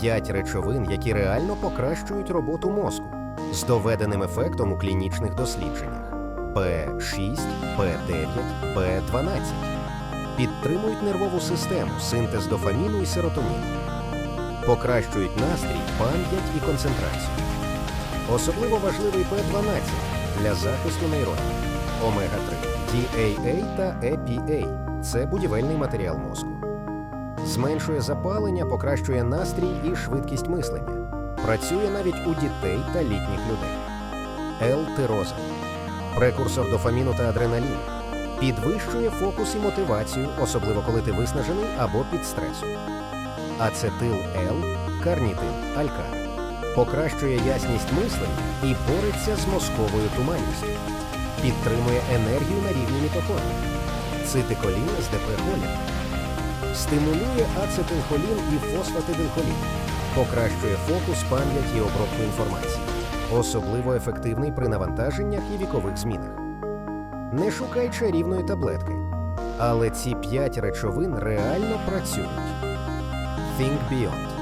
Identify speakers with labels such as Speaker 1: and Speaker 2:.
Speaker 1: П'ять речовин, які реально покращують роботу мозку з доведеним ефектом у клінічних дослідженнях: П6, П9, П12. Підтримують нервову систему, синтез дофаміну і серотоніну. Покращують настрій, пам'ять і концентрацію. Особливо важливий П12 для захисту нейронів. Омега-3, DAA та EPA – це будівельний матеріал мозку. Зменшує запалення, покращує настрій і швидкість мислення. Працює навіть у дітей та літніх людей. L-тироза – прекурсор дофаміну та адреналіну. Підвищує фокус і мотивацію, особливо коли ти виснажений або під стресом. Ацетил L – карнітин, алькар. Покращує ясність мислення і бореться з мозковою туманністю. Підтримує енергію на рівні мітохондрій. Цитиколін з депрехолін. Стимулює ацетилхолін і фосфатидилхолін. Покращує фокус, пам'ять і обробку інформації. Особливо ефективний при навантаженнях і вікових змінах. Не шукай чарівної таблетки. Але ці п'ять речовин реально працюють. Think Beyond.